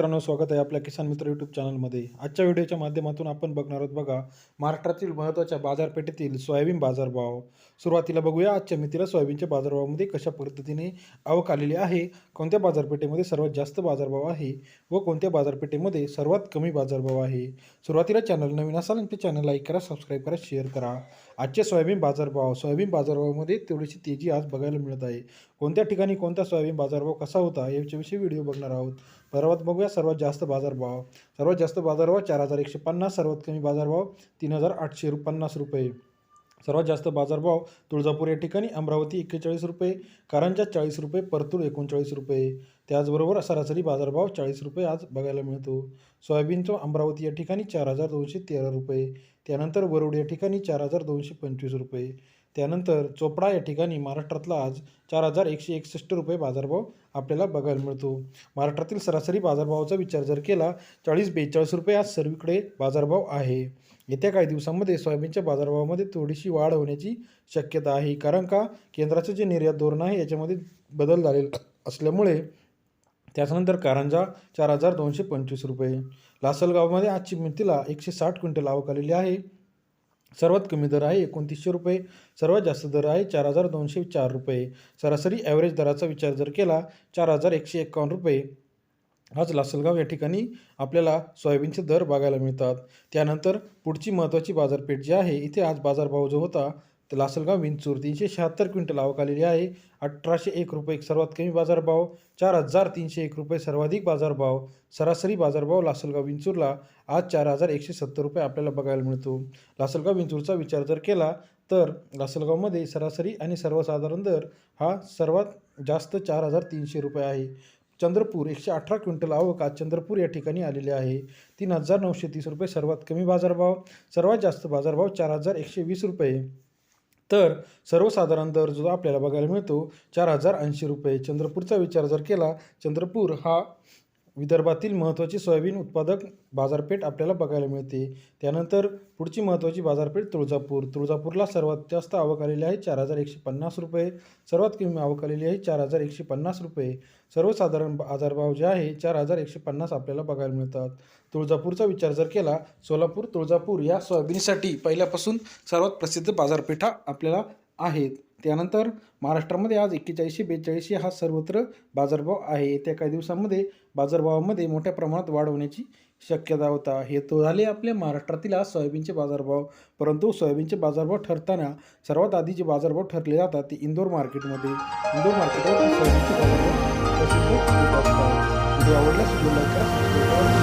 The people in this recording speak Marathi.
मित्रांनो स्वागत आहे आपल्या किसान मित्र यूट्यूब चॅनलमध्ये आजच्या व्हिडिओच्या माध्यमातून आपण बघणार आहोत बघा महाराष्ट्रातील महत्त्वाच्या बाजारपेठेतील सोयाबीन बाजारभाव. सुरुवातीला बघूया आजच्या मितीला सोयाबीनच्या बाजारभावामध्ये कशा पद्धतीने आवक आलेली आहे कोणत्या बाजारपेठेमध्ये सर्वात जास्त बाजारभाव आहे व कोणत्या बाजारपेठेमध्ये सर्वात कमी बाजारभाव आहे. सुरुवातीला चॅनल नवीन असाल तर चॅनल लाईक करा सबस्क्राईब करा शेअर करा. आजचे सोयाबीन बाजारभाव सोयाबीन बाजारभावामध्ये तेवढीशी तेजी आज बघायला मिळत आहे. कोणत्या ठिकाणी कोणता सोयाबीन बाजारभाव कसा होता याच्याविषयी व्हिडिओ बघणार आहोत. सर्वात बघूया सर्वात जास्त बाजारभाव. सर्वात जास्त बाजारभाव चार हजार एकशे पन्नास सर्वात कमी बाजारभाव तीन हजार आठशे रु पन्नास रुपये. सर्वात जास्त बाजारभाव तुळजापूर या ठिकाणी अमरावती एक्केचाळीस रुपये कारंजा चाळीस रुपये परतूर एकोणचाळीस रुपये. त्याचबरोबर सरासरी बाजारभाव चाळीस रुपये आज बघायला मिळतो. सोयाबीनचं अमरावती या ठिकाणी चार हजार दोनशे तेरा रुपये. त्यानंतर वरुड या ठिकाणी चार हजार दोनशे पंचवीस रुपये. त्यानंतर चोपडा या ठिकाणी महाराष्ट्रातला आज चार हजार एकशे एकसष्ट रुपये बाजारभाव आपल्याला बघायला मिळतो. महाराष्ट्रातील सरासरी बाजारभावाचा विचार जर केला चाळीस बेचाळीस रुपये आज सर्वीकडे बाजारभाव आहे. येत्या काही दिवसांमध्ये सोयाबीनच्या बाजारभावामध्ये थोडीशी वाढ होण्याची शक्यता आहे. कारण का? केंद्राचं जे निर्यात धोरण आहे याच्यामध्ये बदल झालेला असल्यामुळे त्याच्यानंतर कारंजा चार हजार दोनशे पंचवीस रुपये. लासलगावमध्ये आजची चिमतीला एकशे साठ क्विंटल आवक आलेली आहे. सर्वात कमी दर आहे एकोणतीसशे रुपये सर्वात जास्त दर आहे चार हजार दोनशे चार रुपये. सरासरी ॲव्हरेज दराचा विचार जर केला चार हजार एकशे एकावन्न रुपये. आज लासलगाव या ठिकाणी आपल्याला सोयाबीनचे दर बघायला मिळतात. त्यानंतर पुढची महत्त्वाची बाजारपेठ जी आहे इथे आज बाजारभाव जो होता तर लासलगाव विंचूर तीनशे शहात्तर क्विंटल आवक आलेली आहे. अठराशे एक रुपये सर्वात कमी बाजारभाव चार हजार तीनशे एक रुपये सर्वाधिक बाजारभाव सरासरी बाजारभाव लासलगाव विंचूरला आज चार हजार एकशे सत्तर रुपये आपल्याला बघायला मिळतो. लासलगाव विंचूरचा विचार जर केला तर लासलगावमध्ये सरासरी आणि सर्वसाधारण दर हा सर्वात जास्त चार हजार तीनशे रुपये आहे. चंद्रपूर एकशे अठरा क्विंटल आवक आज चंद्रपूर या ठिकाणी आलेले आहे. तीन हजार नऊशे तीस रुपये सर्वात कमी बाजारभाव सर्वात जास्त बाजारभाव चार हजार एकशे वीस रुपये. तर सर्वसाधारण दर जो आपल्याला बघायला मिळतो चार हजार ऐंशी रुपये. चंद्रपूरचा विचार जर केला चंद्रपूर हा विदर्भातील महत्त्वाची सोयाबीन उत्पादक बाजारपेठ आपल्याला बघायला मिळते. त्यानंतर पुढची महत्त्वाची बाजारपेठ तुळजापूर. तुळजापूरला सर्वात जास्त आवक आलेली आहे चार हजार एकशे पन्नास रुपये. सर्वात कमी आवक आलेली आहे चार हजार एकशे पन्नास रुपये. सर्वसाधारण बाजारभाव जे आहे चार हजार एकशे पन्नास आपल्याला बघायला मिळतात. तुळजापूरचा विचार जर केला सोलापूर तुळजापूर या सोयाबीनसाठी पहिल्यापासून सर्वात प्रसिद्ध बाजारपेठा आपल्याला आहेत. त्यानंतर महाराष्ट्रामध्ये आज एक्केचाळीसशे बेचाळीसशे हा सर्वत्र बाजारभाव आहे. येत्या काही दिवसांमध्ये बाजारभावामध्ये मोठ्या प्रमाणात वाढ होण्याची शक्यता होता. हे तो झाले आपल्या महाराष्ट्रातील आज सोयाबीनचे बाजारभाव. परंतु सोयाबीनचे बाजारभाव ठरताना सर्वात आधी जे बाजारभाव ठरले जातात ते इंदोर मार्केटमध्ये. इंदोर मार्केटवर सोयाबीनचे बाजारभाव आवडल्यास